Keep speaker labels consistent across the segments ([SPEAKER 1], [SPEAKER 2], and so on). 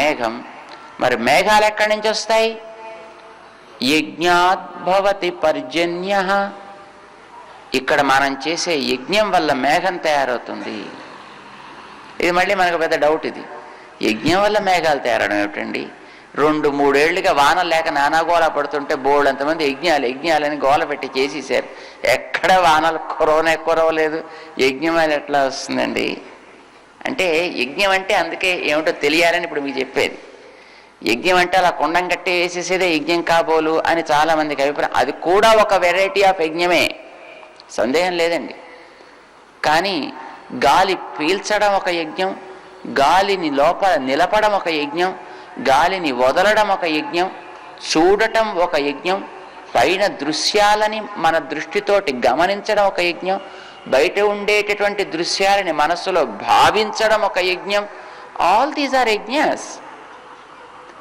[SPEAKER 1] మేఘం. మరి మేఘాలు ఎక్కడి నుంచి వస్తాయి? యజ్ఞాద్భవతి పర్జన్య. ఇక్కడ మనం చేసే యజ్ఞం వల్ల మేఘం తయారవుతుంది. ఇది మళ్ళీ మనకు పెద్ద డౌట్ ఇది. యజ్ఞం వల్ల మేఘాలు తయారడం ఏమిటండి? రెండు మూడేళ్ళుగా వాన లేక నానాగోళ పడుతుంటే బోర్డు అంతమంది యజ్ఞాలు యజ్ఞాలని గోల పెట్టి చేసేసారు ఎక్కడ వానలు కురవనే కురవలేదు. యజ్ఞం అని ఎట్లా వస్తుందండి? అంటే యజ్ఞం అంటే అందుకే ఏమిటో తెలియాలని ఇప్పుడు మీకు చెప్పేది. యజ్ఞం అంటే అలా కొండం కట్టే వేసేసేదే యజ్ఞం కాబోలు అని చాలామందికి అభిప్రాయం. అది కూడా ఒక వెరైటీ ఆఫ్ యజ్ఞమే. సందేహం లేదండి. కానీ గాలి పీల్చడం ఒక యజ్ఞం గాలిని లోపల నిలపడం ఒక యజ్ఞం గాలిని వదలడం ఒక యజ్ఞం చూడటం ఒక యజ్ఞం పైన దృశ్యాలని మన దృష్టితోటి గమనించడం ఒక యజ్ఞం బయట ఉండేటటువంటి దృశ్యాలని మనస్సులో భావించడం ఒక యజ్ఞం. ఆల్ దీస్ ఆర్ యజ్ఞస్.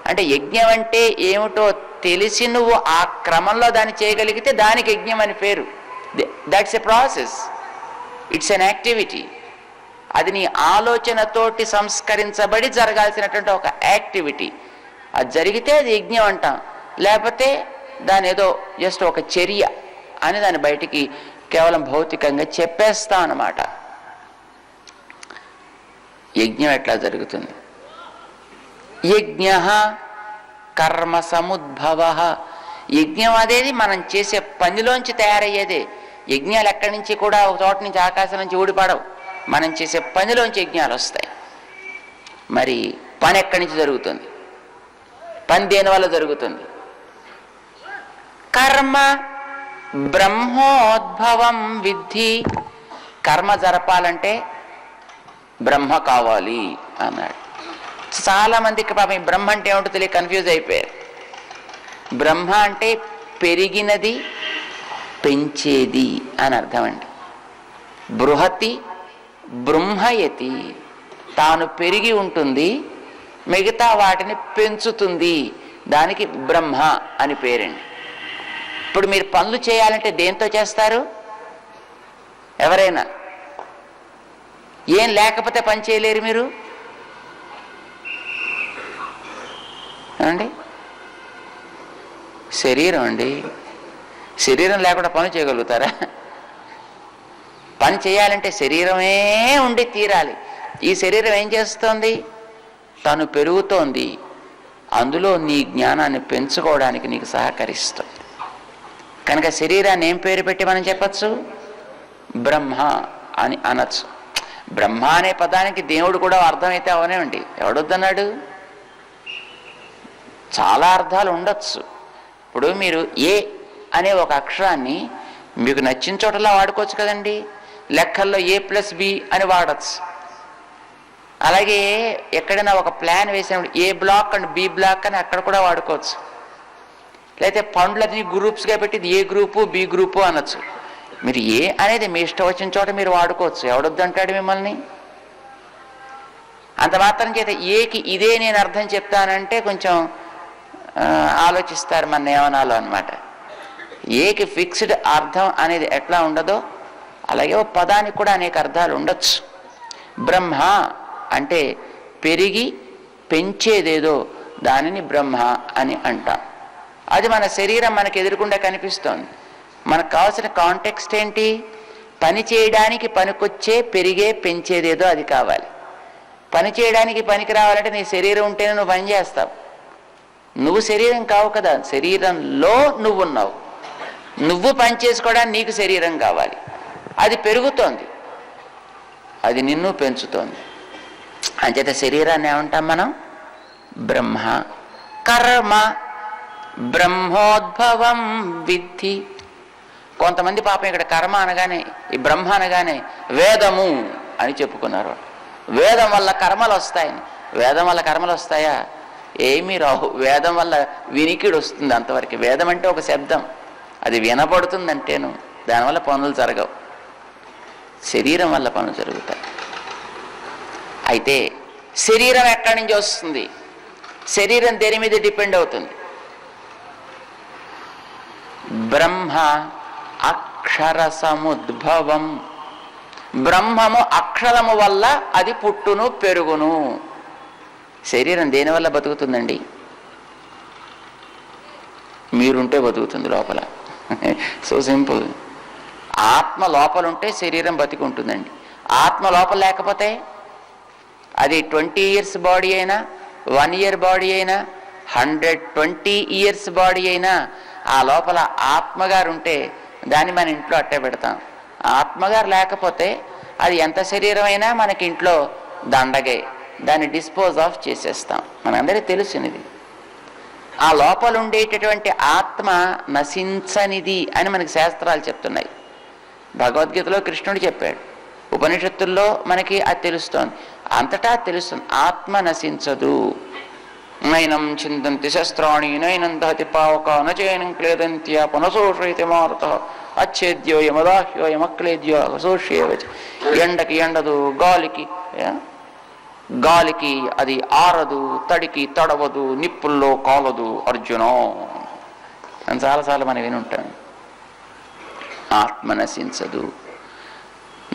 [SPEAKER 1] అంటే యజ్ఞం అంటే ఏమిటో తెలిసి నువ్వు ఆ క్రమంలో దాన్ని చేయగలిగితే దానికి యజ్ఞం అని పేరు. That's a process it's an activity అది నీ ఆలోచనతోటి సంస్కరించబడి జరగాల్సినటువంటి ఒక యాక్టివిటీ. అది జరిగితే అది యజ్ఞం అంటాం. లేకపోతే దాని ఏదో జస్ట్ ఒక చర్య అని దాన్ని బయటికి కేవలం భౌతికంగా చెప్పేస్తాం అన్నమాట యజ్ఞం ఎట్లా జరుగుతుంది? యజ్ఞ కర్మ సముద్భవ యజ్ఞం అనేది మనం చేసే పనిలోంచి తయారయ్యేదే. యజ్ఞాలు ఎక్కడి నుంచి కూడా ఒక చోట నుంచి ఆకాశం నుంచి ఊడిపడవు. మనం చేసే పనిలోంచి యజ్ఞాలు వస్తాయి. మరి పని ఎక్కడి నుంచి జరుగుతుంది? పని దేని వల్ల జరుగుతుంది? కర్మ బ్రహ్మోద్భవం విద్ధి. కర్మ జరపాలంటే బ్రహ్మ కావాలి అన్నాడు. చాలా మందికి పాపం బ్రహ్మ అంటే ఏమిటో తెలియ కన్ఫ్యూజ్ అయిపోయారు. బ్రహ్మ అంటే పెరిగినది పెంచేది అని అర్థం అండి. బృహతి బృంహయతి తాను పెరిగి ఉంటుంది మిగతా వాటిని పెంచుతుంది. దానికి బ్రహ్మ అని పేరండి. ఇప్పుడు మీరు పనులు చేయాలంటే దేంతో చేస్తారు? ఎవరైనా? ఏం లేకపోతే పని చేయలేరు మీరు? అండి శరీరం అండి. శరీరం లేకుండా పని చేయగలుగుతారా? పని చేయాలంటే శరీరమే ఉండి తీరాలి. ఈ శరీరం ఏం చేస్తోంది? తను పెరుగుతోంది. అందులో నీ జ్ఞానాన్ని పెంచుకోవడానికి నీకు సహకరిస్తుంది. కనుక శరీరాన్ని ఏం పేరు పెట్టి మనం చెప్పచ్చు? బ్రహ్మ అని అనొచ్చు. బ్రహ్మ అనే పదానికి దేవుడు కూడా అర్థమైతే అవనేవండి ఎవడొద్దన్నాడు? చాలా అర్థాలు ఉండొచ్చు. ఇప్పుడు మీరు ఏ అనే ఒక అక్షరాన్ని మీకు నచ్చిన చోటలా వాడుకోవచ్చు కదండి. లెక్కల్లో ఏ ప్లస్ బి అని వాడచ్చు. అలాగే ఎక్కడైనా ఒక ప్లాన్ వేసినప్పుడు A block and B block అని అక్కడ కూడా వాడుకోవచ్చు. లేకపోతే పండ్లన్నీ గ్రూప్స్గా పెట్టి ఏ గ్రూపు బి గ్రూపు అనొచ్చు. మీరు ఏ అనేది మీ ఇష్టం వచ్చిన చోట మీరు వాడుకోవచ్చు. ఎవడొద్దంటాడు మిమ్మల్ని? అంత మాత్రం చేత ఏకి ఇదే నేను అర్థం చెప్తానంటే కొంచెం ఆలోచిస్తారు మన ఏమనాలో అనమాట ఏకి ఫిక్స్డ్ అర్థం అనేది ఎట్లా ఉండదో అలాగే ఓ పదానికి కూడా అనేక అర్థాలు ఉండొచ్చు. బ్రహ్మ అంటే పెరిగి పెంచేదేదో దానిని బ్రహ్మ అని అంటాం. అది మన శరీరం మనకు ఎదురుకుండా కనిపిస్తోంది. మనకు కావాల్సిన కాంటెక్స్ట్ ఏంటి? పని చేయడానికి పనికొచ్చే పెరిగే పెంచేదేదో అది కావాలి. పని చేయడానికి పనికి రావాలంటే నీ శరీరం ఉంటేనే నువ్వు పని చేస్తావు. నువ్వు శరీరం కావు కదా. శరీరంలో నువ్వు ఉన్నావు. నువ్వు పని చేసుకోవడానికి నీకు శరీరం కావాలి. అది పెరుగుతోంది. అది నిన్ను పెంచుతోంది. అంచేత శరీరాన్ని ఏమంటాం మనం? బ్రహ్మ కర్మ బ్రహ్మోద్భవం విద్ధి. కొంతమంది పాపం ఇక్కడ కర్మ అనగానే ఈ బ్రహ్మ అనగానే వేదము అని చెప్పుకున్నారు. వేదం వల్ల కర్మలు వస్తాయని వేదం వల్ల కర్మలు వస్తాయా? ఏమీ రావు. వేదం వల్ల వినికిడి వస్తుంది అంతవరకు. వేదం అంటే ఒక శబ్దం. అది వినపడుతుంది అంటేను దానివల్ల పనులు జరగవు. శరీరం వల్ల పనులు జరుగుతాయి. అయితే శరీరం ఎక్కడి నుంచి వస్తుంది? శరీరం దేని మీద డిపెండ్ అవుతుంది? బ్రహ్మ అక్షర సముద్భవం బ్రహ్మము అక్షరము వల్ల అది పుట్టును పెరుగును. శరీరం దేనివల్ల బతుకుతుందండి? మీరుంటే బతుకుతుంది లోపల. So simple. ఆత్మ లోపల ఉంటే శరీరం బతికి ఉంటుందండి ఆత్మ లోపల లేకపోతే అది ట్వంటీ ఇయర్స్ బాడీ అయినా వన్ ఇయర్ బాడీ అయినా హండ్రెడ్ ట్వంటీ ఇయర్స్ బాడీ అయినా ఆ లోపల ఆత్మగారు ఉంటే దాన్ని మన ఇంట్లో అట్టే పెడతాం. ఆత్మగారు లేకపోతే అది ఎంత శరీరమైనా మనకి ఇంట్లో దండగే. దాన్ని డిస్పోజ్ ఆఫ్ చేసేస్తాం. మనందరికీ తెలుసునిది. ఆ లోపల ఉండేటటువంటి ఆత్మ నశించనిది అని మనకి శాస్త్రాలు చెప్తున్నాయి. భగవద్గీతలో కృష్ణుడు చెప్పాడు. ఉపనిషత్తుల్లో మనకి అది తెలుస్తోంది. అంతటా తెలుస్తుంది. ఆత్మ నశించదు. నైనం చిందంతి శస్త్రాణి నైనం దహతి పావక నచైనం క్లేదంత్య పునసోషయితి మారుత అచ్ఛేద్యో యమదాహ్యో యమక్లేద్యో అసోష్యేవచ ఎండకి ఎండదు గాలికి గాలికి అది ఆరదు తడికి తడవదు నిప్పుల్లో కాలదు అర్జునో అని చాలాసార్లు మనం వినుంటాం ఆత్మ నశించదు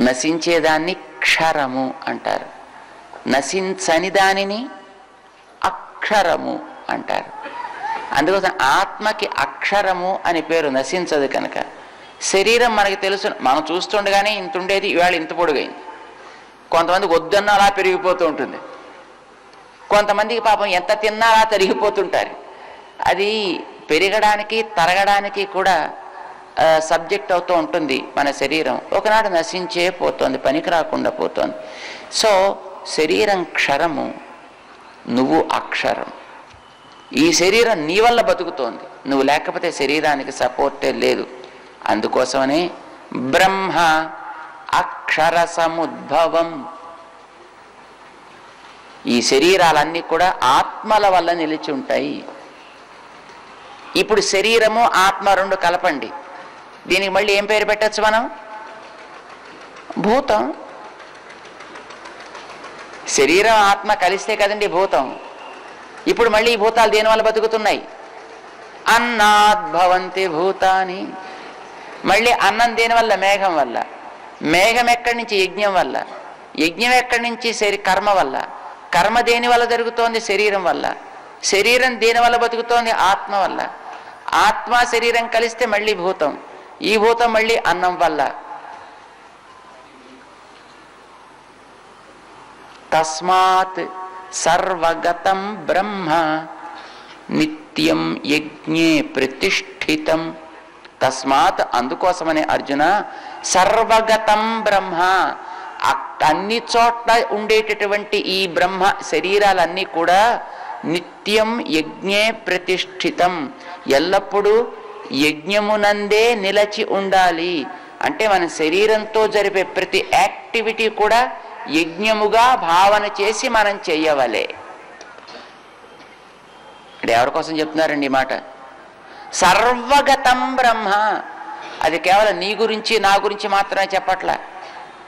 [SPEAKER 1] నశించేదాన్ని క్షరము అంటారు నశించని దానిని అక్షరము అంటారు. అందుకోసం ఆత్మకి అక్షరము అని పేరు నశించదు కనుక. శరీరం మనకి తెలుసు మనం చూస్తుండగానే ఇంత ఉండేది ఇవాళ ఇంత పొడుగైంది. కొంతమంది వద్దన్న అలా పెరిగిపోతూ ఉంటుంది. కొంతమందికి పాపం ఎంత తిన్నా అలా తరిగిపోతుంటారు. అది పెరగడానికి తరగడానికి కూడా సబ్జెక్ట్ అవుతూ ఉంటుంది మన శరీరం. ఒకనాడు నశించే పోతుంది పనికి రాకుండా పోతుంది. సో శరీరం క్షరము నువ్వు అక్షరం. ఈ శరీరం నీ వల్ల బతుకుతోంది. నువ్వు లేకపోతే శరీరానికి సపోర్టే లేదు. అందుకోసమని బ్రహ్మ అక్షర సముద్భవం ఈ శరీరాలన్నీ కూడా ఆత్మల వల్ల నిలిచి ఉంటాయి. ఇప్పుడు శరీరము ఆత్మ రెండు కలపండి. దీనికి మళ్ళీ ఏం పేరు పెట్టచ్చు మనం? భూతం. శరీరం ఆత్మ కలిస్తే కదండి భూతం. ఇప్పుడు మళ్ళీ ఈ భూతాలు దేని వల్ల బతుకుతున్నాయి? అన్నాద్భవంతి భూతాని. మళ్ళీ అన్నం దేని వల్ల? మేఘం వల్ల. మేఘం ఎక్కడి నుంచి? యజ్ఞం వల్ల. యజ్ఞం ఎక్కడి నుంచి? శరీ కర్మ వల్ల. కర్మ దేని వల్ల జరుగుతోంది? శరీరం వల్ల. శరీరం దేని వల్ల బతుకుతోంది? ఆత్మ వల్ల. ఆత్మ శరీరం కలిస్తే మళ్ళీ భూతం. ఈ భూతం మళ్ళీ అన్నం వల్ల. తస్మాత్ సర్వగతం బ్రహ్మ. నిత్యం యజ్ఞే ప్రతిష్ఠితం. తస్మాత్ అందుకోసమనే అర్జున సర్వగతం బ్రహ్మ. అన్ని చోట్ల ఉండేటటువంటి ఈ బ్రహ్మ శరీరాలన్నీ కూడా నిత్యం యజ్ఞే ప్రతిష్ఠితం. ఎల్లప్పుడూ యజ్ఞమునందే నిలచి ఉండాలి. అంటే మన శరీరంతో జరిపే ప్రతి యాక్టివిటీ కూడా యజ్ఞముగా భావన చేసి మనం చెయ్యవలే ఇక్కడ ఎవరి కోసం చెప్తున్నారండి ఈ మాట? సర్వగతం బ్రహ్మ. అది కేవలం నీ గురించి నా గురించి మాత్రమే చెప్పట్లా.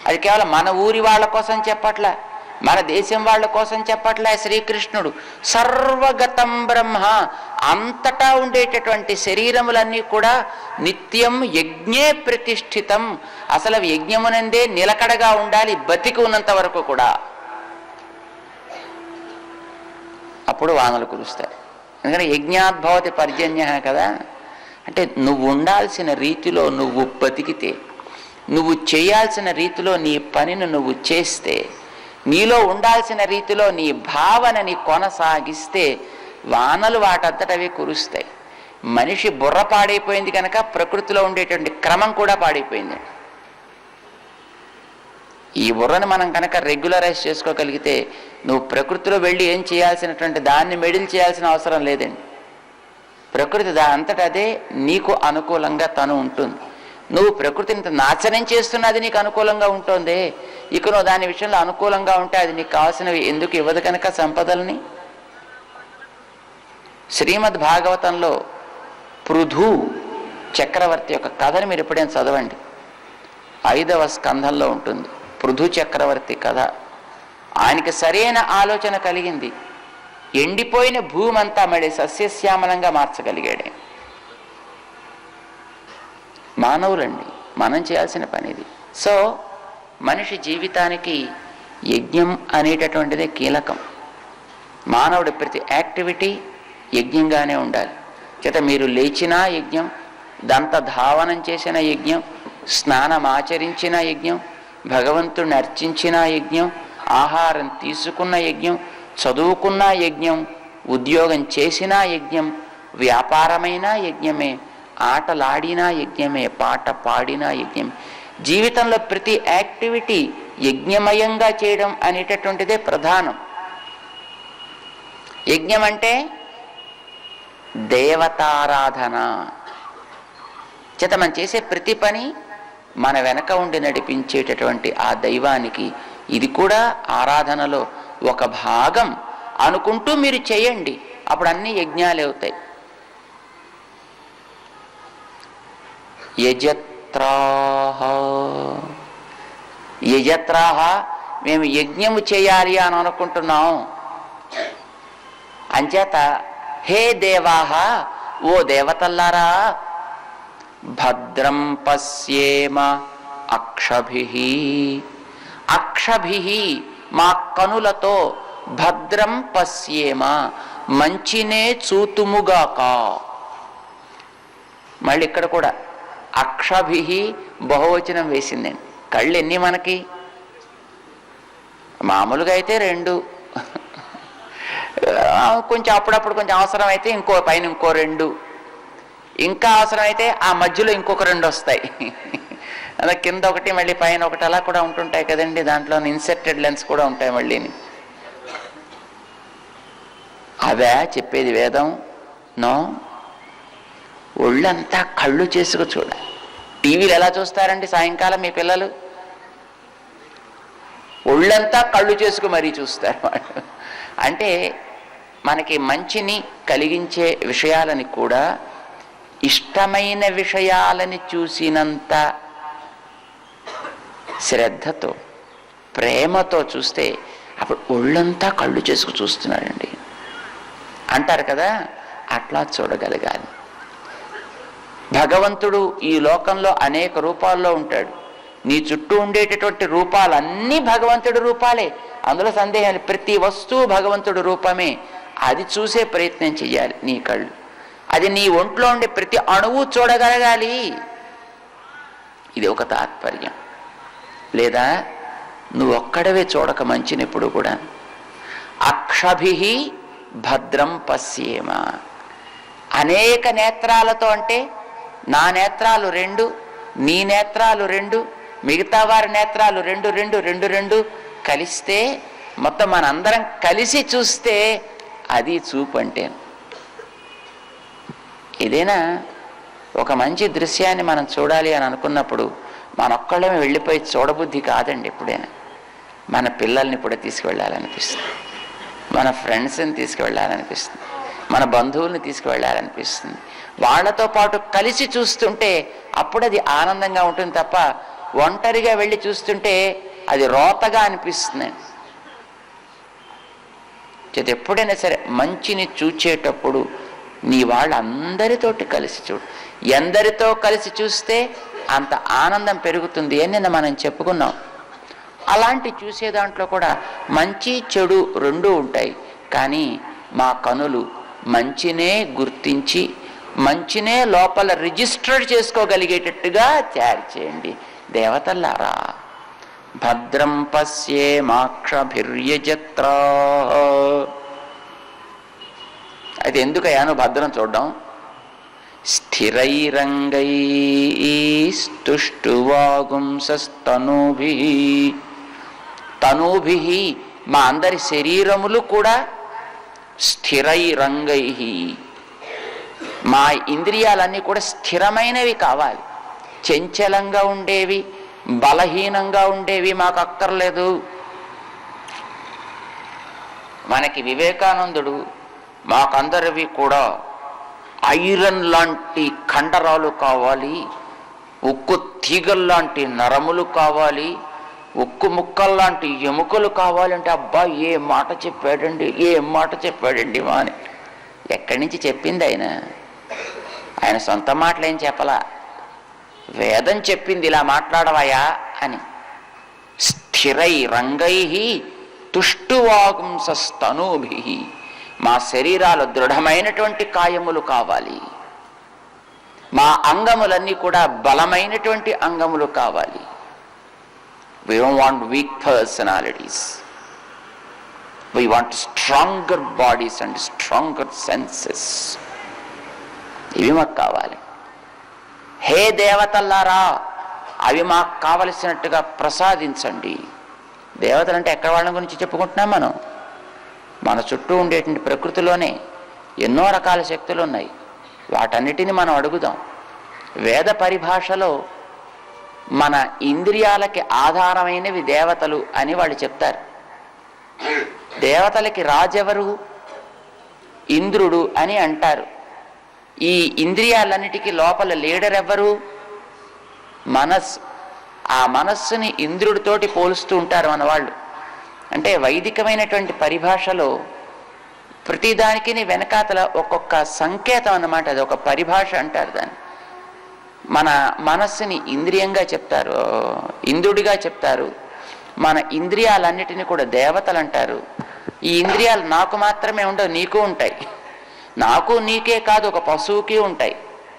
[SPEAKER 1] అది కేవలం మన ఊరి వాళ్ళ కోసం చెప్పట్లే. మన దేశం వాళ్ళ కోసం చెప్పట్లే శ్రీకృష్ణుడు. సర్వగతం బ్రహ్మ. అంతటా ఉండేటటువంటి శరీరములన్నీ కూడా నిత్యం యజ్ఞే ప్రతిష్ఠితం. అసలు యజ్ఞమునందే నిలకడగా ఉండాలి బతికి ఉన్నంత వరకు కూడా. అప్పుడు వానలు కురుస్తాయి. ఎందుకంటే యజ్ఞాద్భవతి పర్జన్య కదా. అంటే నువ్వు ఉండాల్సిన రీతిలో నువ్వు బతికితే నువ్వు చేయాల్సిన రీతిలో నీ పనిని నువ్వు చేస్తే నీలో ఉండాల్సిన రీతిలో నీ భావనని కొనసాగిస్తే వానలు వాటంతటవే కురుస్తాయి. మనిషి బుర్ర పాడైపోయింది కనుక ప్రకృతిలో ఉండేటువంటి క్రమం కూడా పాడైపోయింది. ఈ బుర్రను మనం కనుక రెగ్యులరైజ్ చేసుకోగలిగితే నువ్వు ప్రకృతిలో వెళ్ళి ఏం చేయాల్సినటువంటి దాన్ని మెడిల్ చేయాల్సిన అవసరం లేదండి. ప్రకృతి దా అంతట అదే నీకు అనుకూలంగా తను ఉంటుంది. నువ్వు ప్రకృతిని నాశనం చేస్తున్నది నీకు అనుకూలంగా ఉంటుంది. ఇక నువ్వు దాని విషయంలో అనుకూలంగా ఉంటే అది నీకు కావాల్సినవి ఎందుకు ఇవ్వదు కనుక సంపదల్ని? శ్రీమద్ భాగవతంలో పృథు చక్రవర్తి యొక్క కథను మీరు ఎప్పుడైనా చదవండి. ఐదవ స్కంధంలో ఉంటుంది. పృథు చక్రవర్తి కథ. ఆయనకి సరైన ఆలోచన కలిగింది. ఎండిపోయిన భూమంతా మళ్ళీ సస్యశ్యామలంగా మార్చగలిగాడే. మానవులండి. మనం చేయాల్సిన పని ఇది సో మనిషి జీవితానికి యజ్ఞం అనేటటువంటిదే కీలకం. మానవుడి ప్రతి యాక్టివిటీ యజ్ఞంగానే ఉండాలి. చేత మీరు లేచినా యజ్ఞం దంత ధావనం చేసిన యజ్ఞం స్నానం ఆచరించిన యజ్ఞం భగవంతుడిని అర్చించిన యజ్ఞం ఆహారం తీసుకున్న యజ్ఞం చదువుకున్న యజ్ఞం ఉద్యోగం చేసిన యజ్ఞం వ్యాపారమైన యజ్ఞమే ఆటలాడినా యజ్ఞమే పాట పాడినా యజ్ఞం జీవితంలో ప్రతి యాక్టివిటీ యజ్ఞమయంగా చేయడం అనేటటువంటిదే ప్రధానం. యజ్ఞం అంటే దేవతారాధన. చేత మనం చేసే ప్రతి పని మన వెనక ఉండి నడిపించేటటువంటి ఆ దైవానికి ఇది కూడా ఆరాధనలో ఒక భాగం అనుకుంటూ మీరు చేయండి. అప్పుడు అన్ని యజ్ఞాలు అవుతాయి. యజత్రాహ. యజత్రాహ మేము యజ్ఞము చేయాలి అని అనుకుంటున్నాం. అంచేత హే దేవాహ ఓ దేవతల్లారా భద్రం పశ్యేమ అక్షభి. అక్షభి మా కనులతో భద్రం పశ్యేమ మంచినే చూతుముగాక. మళ్ళీ ఇక్కడ కూడా అక్షభి బహువచనం వేసిందండి కళ్ళు ఎన్ని మనకి? మామూలుగా అయితే రెండు. కొంచెం అప్పుడప్పుడు కొంచెం అవసరం అయితే ఇంకో పైన ఇంకో రెండు. ఇంకా అవసరం అయితే ఆ మధ్యలో ఇంకొక రెండు వస్తాయి. అలా కింద ఒకటి మళ్ళీ పైన ఒకటి అలా కూడా ఉంటుంటాయి కదండి. దాంట్లో ఇన్సెర్టెడ్ లెన్స్ కూడా ఉంటాయి మళ్ళీ అవే చెప్పేది వేదం. నో. ఒళ్ళంతా కళ్ళు చేసుకు చూడ. టీవీలు ఎలా చూస్తారండి సాయంకాలం మీ పిల్లలు? ఒళ్ళంతా కళ్ళు చేసుకు మరీ చూస్తారు వాళ్ళు. అంటే మనకి మంచిని కలిగించే విషయాలని కూడా ఇష్టమైన విషయాలని చూసినంత శ్రద్ధతో ప్రేమతో చూస్తే అప్పుడు ఒళ్ళంతా కళ్ళు చేసుకు చూస్తున్నాడండి. అంటారు కదా అట్లా చూడగలగాలి. భగవంతుడు ఈ లోకంలో అనేక రూపాల్లో ఉంటాడు. నీ చుట్టూ ఉండేటటువంటి రూపాలన్నీ భగవంతుడి రూపాలే. అందులో సందేహం ప్రతి వస్తువు భగవంతుడి రూపమే. అది చూసే ప్రయత్నం చేయాలి నీ కళ్ళు. అది నీ ఒంట్లో ఉండే ప్రతి అణువు చూడగలగాలి. ఇది ఒక తాత్పర్యం. లేదా నువ్వు ఒక్కడవే చూడక మంచినప్పుడు కూడా అక్షభి భద్రం పశ్యేమ. అనేక నేత్రాలతో అంటే నా నేత్రాలు రెండు నీ నేత్రాలు రెండు మిగతా వారి నేత్రాలు రెండు రెండు రెండు రెండు కలిస్తే మొత్తం మనందరం కలిసి చూస్తే అది చూపు అంటే ఏదైనా ఒక మంచి దృశ్యాన్ని మనం చూడాలి అని అనుకున్నప్పుడు మనొక్కళ్ళమే వెళ్ళిపోయి చూడబుద్ధి కాదండి ఎప్పుడైనా. మన పిల్లల్ని కూడా తీసుకువెళ్ళాలనిపిస్తుంది. మన ఫ్రెండ్స్ని తీసుకువెళ్ళాలనిపిస్తుంది. మన బంధువుల్ని తీసుకువెళ్ళాలనిపిస్తుంది. వాళ్ళతో పాటు కలిసి చూస్తుంటే అప్పుడు అది ఆనందంగా ఉంటుంది తప్ప ఒంటరిగా వెళ్ళి చూస్తుంటే అది రోతగా అనిపిస్తుంది. చేతి ఎప్పుడైనా సరే మంచిని చూచేటప్పుడు నీ వాళ్ళందరితోటి కలిసి చూడు. ఎందరితో కలిసి చూస్తే అంత ఆనందం పెరుగుతుంది అని నిన్న మనం చెప్పుకున్నాం. అలాంటి చూసే దాంట్లో కూడా మంచి చెడు రెండూ ఉంటాయి. కానీ మా కనులు మంచినే గుర్తించి మంచినే లోపల రిజిస్టర్ చేసుకోగలిగేటట్టుగా తయారు చేయండి. దేవతల్లారా భద్రం పశ్యే పశ్యేమాక్షభిర్యజత్రా అది ఎందుకయ్యాను భద్రం చూడడం? స్థిరైరంగై స్తుష్టువాగుంసస్తనూభి తనూభి మా అందరి శరీరములు కూడా స్థిరైరంగై. మా ఇంద్రియాలన్నీ కూడా స్థిరమైనవి కావాలి. చంచలంగా ఉండేవి బలహీనంగా ఉండేవి మాకు అక్కర్లేదు. మనకి వివేకానందుడు మాకందరివి కూడా ఐరన్ లాంటి కండరాలు కావాలి ఉక్కు తీగల్లాంటి నరములు కావాలి ఉక్కు ముక్కల్లాంటి ఎముకలు కావాలంటే అబ్బా ఏ మాట చెప్పాడండి ఏ మాట చెప్పాడండి మా అని. ఎక్కడి నుంచి చెప్పింది ఆయన? ఆయన సొంత మాటలు ఏం చెప్పలా. వేదం చెప్పింది ఇలా మాట్లాడవాయా అని. స్థిరై రంగై తుష్టువాగుంసస్తనూభి మా శరీరాలు దృఢమైనటువంటి కాయములు కావాలి. మా అంగములన్నీ కూడా బలమైనటువంటి అంగములు కావాలి. We don't want weak personalities we want stronger bodies and stronger senses ఇవి మాకు కావాలి. హే దేవతల్లారా అవి మాకు కావలసినట్టుగా ప్రసాదించండి. దేవతలు అంటే ఎక్కడ వాళ్ళ గురించి చెప్పుకుంటున్నాం మనం? మన చుట్టూ ఉండేటువంటి ప్రకృతిలోనే ఎన్నో రకాల శక్తులు ఉన్నాయి. వాటన్నిటిని మనం అడుగుదాం. వేద పరిభాషలో మన ఇంద్రియాలకి ఆధారమైనవి దేవతలు అని వాళ్ళు చెప్తారు. దేవతలకి రాజెవరు? ఇంద్రుడు అని అంటారు. ఈ ఇంద్రియాలన్నిటికీ లోపల లీడర్ ఎవ్వరు మనస్సు ఆ మనస్సుని ఇంద్రుడితోటి పోలుస్తూ ఉంటారు మన వాళ్ళు అంటే వైదికమైనటువంటి పరిభాషలో ప్రతిదానికి వెనకాతల ఒక్కొక్క సంకేతం అన్నమాట. అది ఒక పరిభాష అంటారు దాన్ని. మన మనస్సుని ఇంద్రియంగా చెప్తారు. ఇంద్రుడిగా చెప్తారు. మన ఇంద్రియాలన్నిటినీ కూడా దేవతలు అంటారు ఈ ఇంద్రియాలు నాకు మాత్రమే ఉండవు నీకు ఉంటాయి. నాకు నీకే కాదు ఒక పశువుకి ఉంటాయి.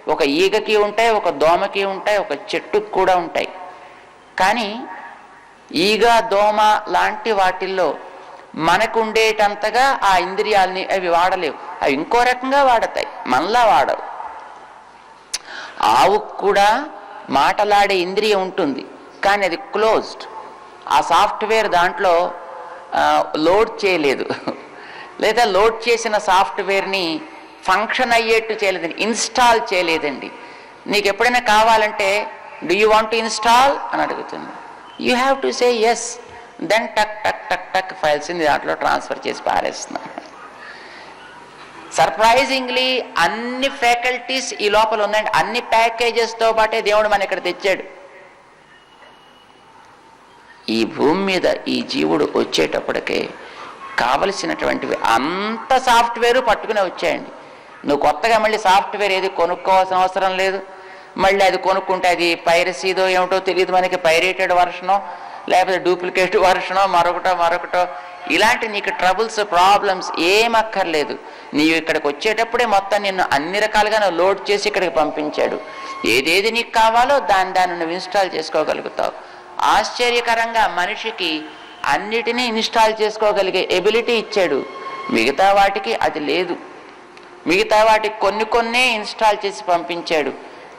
[SPEAKER 1] ఒక ఈగకి ఉంటాయి ఒక దోమకి ఉంటాయి ఒక చెట్టుకు కూడా ఉంటాయి. కానీ ఈగ దోమ లాంటి వాటిల్లో మనకు ఉండేటంతగా ఆ ఇంద్రియాలని అవి వాడలేవు. అవి ఇంకో రకంగా వాడతాయి మనలా వాడవు. ఆవుకు కూడా మాటలాడే ఇంద్రియం ఉంటుంది కానీ అది క్లోజ్డ్. ఆ సాఫ్ట్వేర్ దాంట్లో లోడ్ చేయలేదు. లేదా లోడ్ చేసిన సాఫ్ట్వేర్ని ఫంక్షన్ అయ్యేట్టు చేయలేదండి ఇన్స్టాల్ చేయలేదండి. నీకు ఎప్పుడైనా కావాలంటే do you want to install అని అడుగుతుంది. You have to say yes then టక్ టక్ టక్ టక్ ఫైల్స్ని దాంట్లో ట్రాన్స్ఫర్ చేసి పారేస్తున్నాను సర్ప్రైజింగ్లీ అన్ని ఫ్యాకల్టీస్ ఈ లోపల ఉందండి అన్ని ప్యాకేజెస్తో పాటే దేవుడు మన ఇక్కడ తెచ్చాడు. ఈ భూమి మీద ఈ జీవుడు వచ్చేటప్పటికే కావలసినటువంటివి అంత సాఫ్ట్వేరు పట్టుకునే వచ్చాయండి. నువ్వు కొత్తగా మళ్ళీ సాఫ్ట్వేర్ ఏది కొనుక్కోవాల్సిన అవసరం లేదు. మళ్ళీ అది కొనుక్కుంటే అది పైరసీదో ఏమిటో తెలియదు మనకి పైరేటెడ్ వర్షనో లేకపోతే డూప్లికేట్ వర్షనో మరొకటో మరొకటో. ఇలాంటి నీకు ట్రబుల్స్ ప్రాబ్లమ్స్ ఏమక్కర్లేదు అక్కర్లేదు. నీవు ఇక్కడికి వచ్చేటప్పుడే మొత్తం నిన్ను అన్ని రకాలుగా నువ్వు లోడ్ చేసి ఇక్కడికి పంపించాడు. ఏదేది నీకు కావాలో దాని దాన్ని నువ్వు ఇన్స్టాల్ చేసుకోగలుగుతావు. ఆశ్చర్యకరంగా మనిషికి అన్నిటినీ ఇన్స్టాల్ చేసుకోగలిగే ఎబిలిటీ ఇచ్చాడు. మిగతా వాటికి అది లేదు. మిగతా వాటికి కొన్ని కొన్నే ఇన్స్టాల్ చేసి పంపించాడు.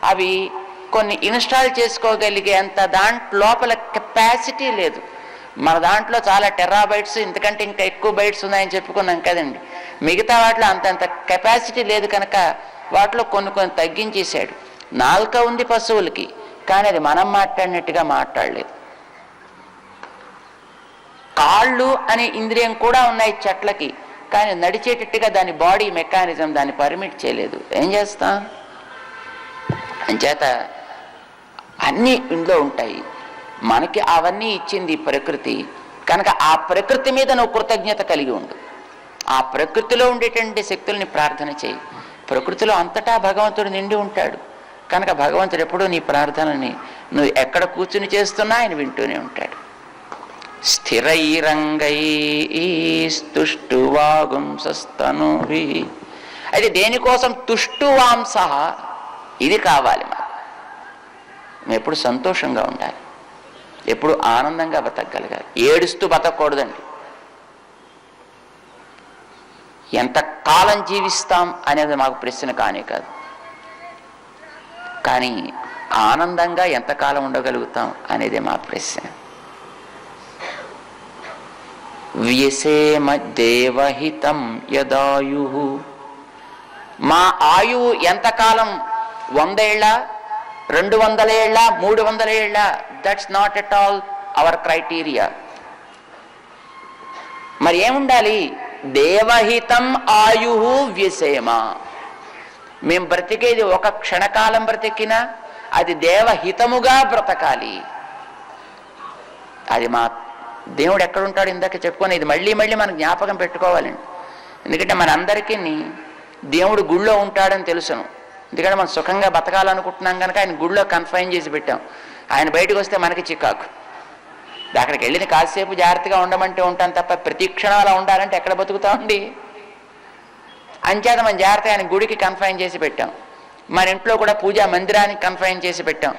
[SPEAKER 1] అవి కొన్ని ఇన్స్టాల్ చేసుకోగలిగేంత దాంట్లో లోపల కెపాసిటీ లేదు. మన దాంట్లో చాలా టెరాబైట్స్ ఇంతకంటే ఇంకా ఎక్కువ బైట్స్ ఉన్నాయని చెప్పుకున్నాం కదండి. మిగతా వాటిలో అంతంత కెపాసిటీ లేదు కనుక వాటిలో కొన్ని కొన్ని తగ్గించేశాడు. నాలుక ఉంది పశువులకి కానీ అది మనం మాట్లాడినట్టుగా మాట్లాడలేదు. కాళ్ళు అనే ఇంద్రియం కూడా ఉన్నాయి చెట్లకి కానీ నడిచేటట్టుగా దాని బాడీ మెకానిజం దాన్ని పర్మిట్ చేయలేదు. ఏం చేస్తాం? అంచేత అన్నీ ఇంట్లో ఉంటాయి. మనకి అవన్నీ ఇచ్చింది ప్రకృతి. కనుక ఆ ప్రకృతి మీద నువ్వు కృతజ్ఞత కలిగి ఉండు. ఆ ప్రకృతిలో ఉండేటువంటి శక్తుల్ని ప్రార్థన చేయి. ప్రకృతిలో అంతటా భగవంతుడు నిండి ఉంటాడు. కనుక భగవంతుడు ఎప్పుడూ నీ ప్రార్థనని నువ్వు ఎక్కడ కూర్చుని చేస్తున్నా ఆయన వింటూనే ఉంటాడు. స్థిరైరంగైస్తుష్టువాగుంసస్తనువి. అయితే దేనికోసం తుష్టువాంస? ఇది కావాలి మాకు. మేము ఎప్పుడు సంతోషంగా ఉండాలి. ఎప్పుడు ఆనందంగా బతకగలగాలి. ఏడుస్తూ బతకూడదండి ఎంత కాలం జీవిస్తాం అనేది మాకు ప్రశ్న కానే కాదు. కానీ ఆనందంగా ఎంతకాలం ఉండగలుగుతాం అనేది మా ప్రశ్న. వ్యసేమ దేవహితం యదాయు. మా ఆయువు ఎంతకాలం వందేళ్ళ? రెండు వందల ఏళ్ళ మూడు వందల ఏళ్ళ that's not at all our criteria మరి ఏముండాలి? దేవహితం ఆయు వ్యసేమ. మేము బ్రతికేది ఒక క్షణకాలం బ్రతికినా అది దేవహితముగా బ్రతకాలి. అది మా దేవుడు ఎక్కడుంటాడు ఇందాక చెప్పుకొని ఇది మళ్ళీ మళ్ళీ మనం జ్ఞాపకం పెట్టుకోవాలండి. ఎందుకంటే మనందరికీ దేవుడు గుళ్ళో ఉంటాడని తెలుసును. ఎందుకంటే మనం సుఖంగా బతకాలనుకుంటున్నాం కనుక ఆయన గుళ్ళో కన్ఫైన్ చేసి పెట్టాం. ఆయన బయటకు వస్తే మనకి చికాకు. అక్కడికి వెళ్ళిన కాసేపు జాగ్రత్తగా ఉండమంటే ఉంటాం తప్ప ప్రతి క్షణం అలా ఉండాలంటే ఎక్కడ బతుకుతామండి? అంచేత మనం జాగ్రత్తగా ఆయన గుడికి కన్ఫైన్ చేసి పెట్టాం. మన ఇంట్లో కూడా పూజా మందిరానికి కన్ఫైన్ చేసి పెట్టాం.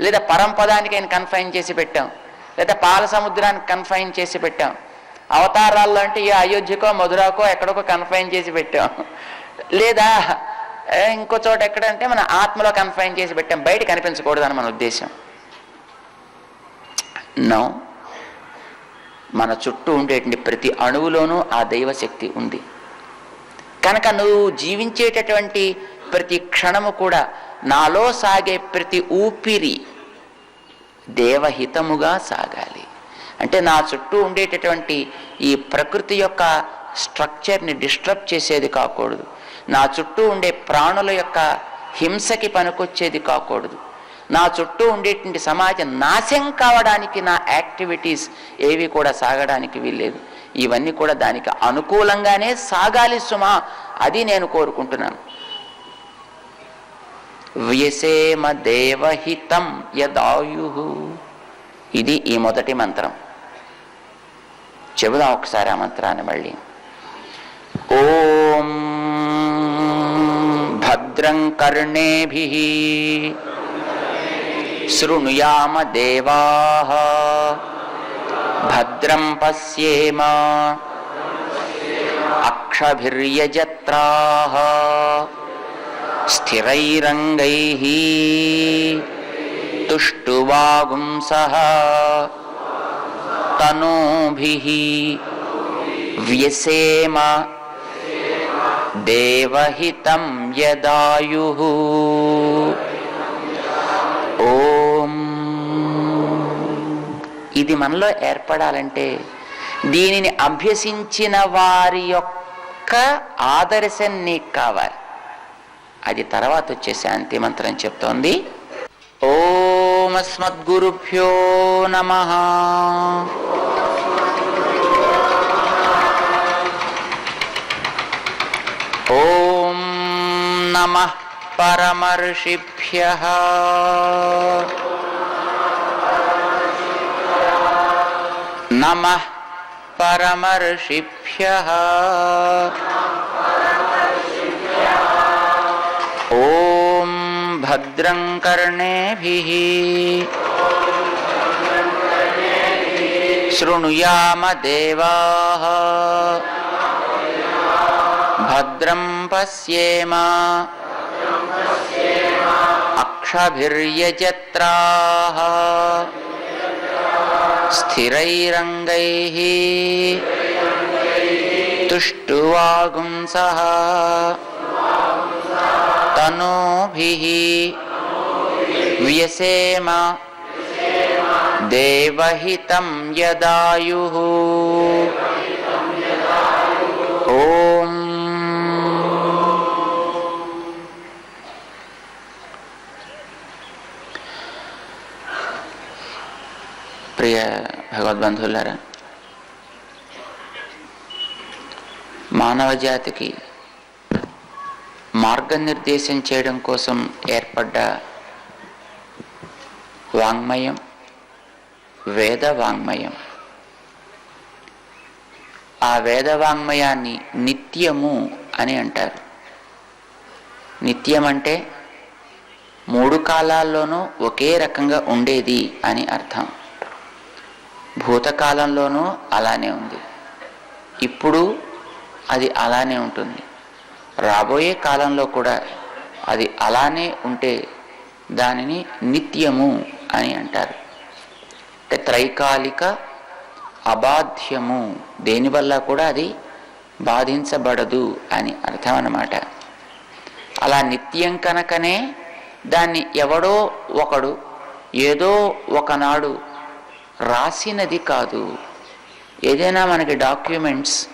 [SPEAKER 1] లేదా పరంపదానికి ఆయన కన్ఫైన్ చేసి పెట్టాం. లేదా పాల సముద్రాన్ని కన్ఫైన్ చేసి పెట్టాం. అవతారాల్లో అంటే ఈ అయోధ్యకో మధురాకో ఎక్కడికో కన్ఫైన్ చేసి పెట్టాం. లేదా ఇంకో చోట ఎక్కడంటే మన ఆత్మలో కన్ఫైన్ చేసి పెట్టాం. బయట కనిపించకూడదని మన ఉద్దేశం. నో మన చుట్టూ ఉండేటువంటి ప్రతి అణువులోనూ ఆ దైవశక్తి ఉంది. కనుక నువ్వు జీవించేటటువంటి ప్రతి క్షణము కూడా నాలో సాగే ప్రతి ఊపిరి దేవహితముగా సాగాలి. అంటే నా చుట్టూ ఉండేటటువంటి ఈ ప్రకృతి యొక్క స్ట్రక్చర్ని డిస్టర్బ్ చేసేది కాకూడదు. నా చుట్టూ ఉండే ప్రాణుల యొక్క హింసకి పనికొచ్చేది కాకూడదు. నా చుట్టూ ఉండేటువంటి సమాజం నాశం కావడానికి నా యాక్టివిటీస్ ఏవి కూడా సాగడానికి వీల్లేదు. ఇవన్నీ కూడా దానికి అనుకూలంగానే సాగాలి సుమా అది నేను కోరుకుంటున్నాను. వ్యసేమ దేవహితం యదాయు. ఇది ఈ మొదటి మంత్రం. చెబుదాం ఒకసారి ఆ మంత్రాన్ని మళ్ళీ. ఓం భద్రం కర్ణేభి. శృణుయామ దేవా. భద్రం పశ్యేమ. అక్షభిర్యజత్రా. స్థిరైరంగైः तुष्टुवागुंसः तनूभिः व्यसेम देवहितं यदायुः ఓం ఇది మనలో ఏర్పడాలంటే దీనిని అభ్యసించిన వారి యొక్క ఆదర్శం నీకు కావాలి అది తర్వాత వచ్చే శాంతి మంత్రం చెప్తోంది ఓమస్మద్గురుభ్యో నమ. ఓం నమ పరమర్షిభ్య. నమ పరమర్షిభ్య. ॐ भद्रं कर्णेभिः शृणुयाम देवाः भद्रं पश्येम अक्षभिर्यजत्राः स्थिरैरङ्गैः तुष्टुवागुंसः तनूभिः व्यसेम देवहित यदायु। प्रिय भगवत बंधु मानव जाति की మార్గనిర్దేశం చేయడం కోసం ఏర్పడ్డ వాంగ్మయం వేద వాంగ్మయం. ఆ వేద వాంగ్మయాన్ని నిత్యము అని అంటారు. నిత్యం అంటే మూడు కాలాల్లోనూ ఒకే రకంగా ఉండేది అని అర్థం. భూతకాలంలోనూ అలానే ఉంది. ఇప్పుడు అది అలానే ఉంటుంది. రాబోయే కాలంలో కూడా అది అలానే ఉంటే దానిని నిత్యము అని అంటారు. అంటే త్రైకాలిక అబాధ్యము. దేనివల్ల కూడా అది బాధించబడదు అని అర్థం అన్నమాట. అలా నిత్యం కనుకనే దాన్ని ఎవడో ఒకడు ఏదో ఒకనాడు రాసినది కాదు. ఏదైనా మనకి డాక్యుమెంట్స్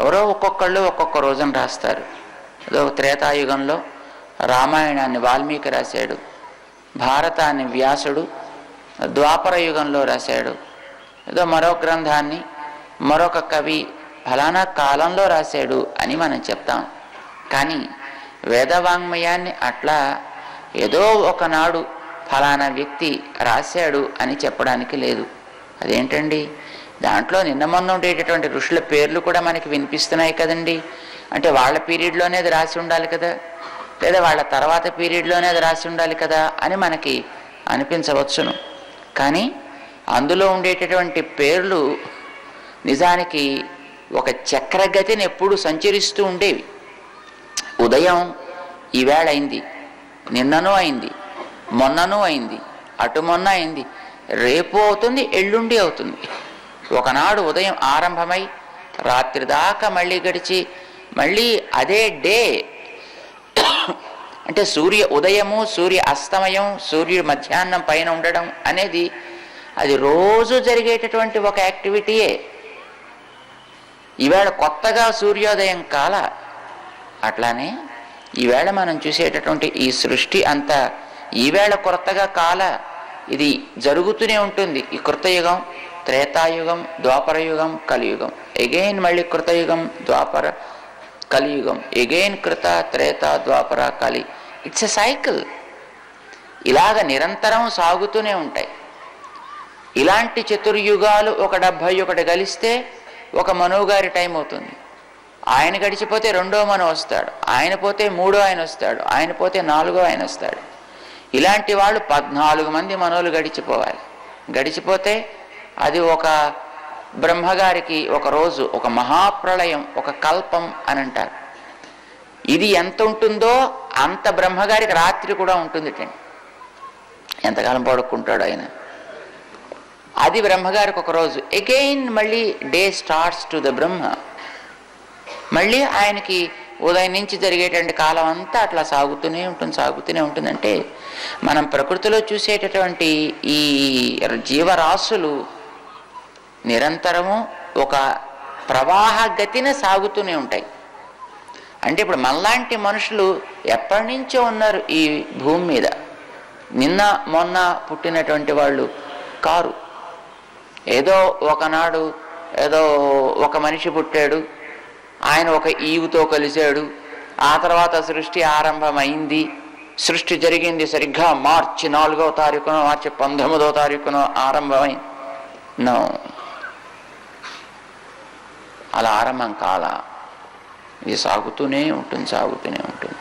[SPEAKER 1] ఎవరో ఒక్కొక్కళ్ళు ఒక్కొక్క రోజున రాస్తారు. ఏదో త్రేతాయుగంలో రామాయణాన్ని వాల్మీకి రాశాడు భారతాన్ని వ్యాసుడు ద్వాపర యుగంలో రాశాడు ఏదో మరో గ్రంథాన్ని మరొక కవి ఫలానా కాలంలో రాశాడు అని మనం చెప్తాం. కానీ వేదవాంగ్మయాన్ని అట్లా ఏదో ఒకనాడు ఫలానా వ్యక్తి రాశాడు అని చెప్పడానికి లేదు. అదేంటండి? దాంట్లో నిన్న మొన్న ఉండేటటువంటి ఋషుల పేర్లు కూడా మనకి వినిపిస్తున్నాయి కదండి. అంటే వాళ్ళ పీరియడ్లోనే అది రాసి ఉండాలి కదా. లేదా వాళ్ళ తర్వాత పీరియడ్లోనే అది రాసి ఉండాలి కదా అని మనకి అనిపించవచ్చును. కానీ అందులో ఉండేటటువంటి పేర్లు నిజానికి ఒక చక్రగతిని ఎప్పుడు సంచరిస్తూ ఉండేవి. ఉదయం ఈవేళ అయింది నిన్ననూ అయింది మొన్ననూ అయింది అటు మొన్న అయింది రేపు అవుతుంది ఎల్లుండి అవుతుంది. ఒకనాడు ఉదయం ఆరంభమై రాత్రి దాకా మళ్ళీ గడిచి మళ్ళీ అదే డే. అంటే సూర్య ఉదయము సూర్య అస్తమయం సూర్యుడు మధ్యాహ్నం పైన ఉండడం అనేది అది రోజు జరిగేటటువంటి ఒక యాక్టివిటీయే ఈవేళ కొత్తగా సూర్యోదయం కాల. అట్లానే ఈవేళ మనం చూసేటటువంటి ఈ సృష్టి అంతా ఈవేళ కొత్తగా కాల. ఇది జరుగుతూనే ఉంటుంది ఈ కృతయుగం. త్రేతాయుగం ద్వాపరయుగం కలియుగం. ఎగైన్ మళ్ళీ కృతయుగం ద్వాపర కలియుగం. ఎగైన్ కృత త్రేత ద్వాపర కలి. ఇట్స్ ఎ సైకిల్ ఇలాగ నిరంతరం సాగుతూనే ఉంటాయి. ఇలాంటి చతుర్యుగాలు ఒక డెబ్భై ఒకటి కలిస్తే ఒక మనోగారి టైం అవుతుంది. ఆయన గడిచిపోతే రెండో మనం వస్తాడు. ఆయన పోతే మూడో ఆయన వస్తాడు. ఆయన పోతే నాలుగో ఆయన వస్తాడు. ఇలాంటి వాళ్ళు పద్నాలుగు మంది మనోలు గడిచిపోవాలి. గడిచిపోతే అది ఒక బ్రహ్మగారికి ఒక రోజు ఒక మహాప్రళయం ఒక కల్పం అని అంటారు. ఇది ఎంత ఉంటుందో అంత బ్రహ్మగారికి రాత్రి కూడా ఉంటుంది ఎంతకాలం పడుకుంటాడు ఆయన? అది బ్రహ్మగారికి ఒక రోజు. అగైన్ మళ్ళీ day starts to the Brahma మళ్ళీ ఆయనకి ఉదయం నుంచి జరిగేటువంటి కాలం అంతా అట్లా సాగుతూనే ఉంటుంది సాగుతూనే ఉంటుందంటే మనం ప్రకృతిలో చూసేటటువంటి ఈ జీవరాశులు నిరంతరము ఒక ప్రవాహ గతిన సాగుతూనే ఉంటాయి. అంటే ఇప్పుడు మనలాంటి మనుషులు ఎప్పటి నుంచో ఉన్నారు ఈ భూమి మీద. నిన్న మొన్న పుట్టినటువంటి వాళ్ళు కారు. ఏదో ఒకనాడు ఏదో ఒక మనిషి పుట్టాడు ఆయన ఒక ఈవుతో కలిశాడు ఆ తర్వాత సృష్టి ఆరంభమైంది సృష్టి జరిగింది సరిగ్గా మార్చి నాలుగో తారీఖున మార్చి పంతొమ్మిదవ తారీఖున ఆరంభమైంది. నో. అలా ఆరంభం కాల. ఇది సాగుతూనే ఉంటుంది సాగుతూనే ఉంటుంది.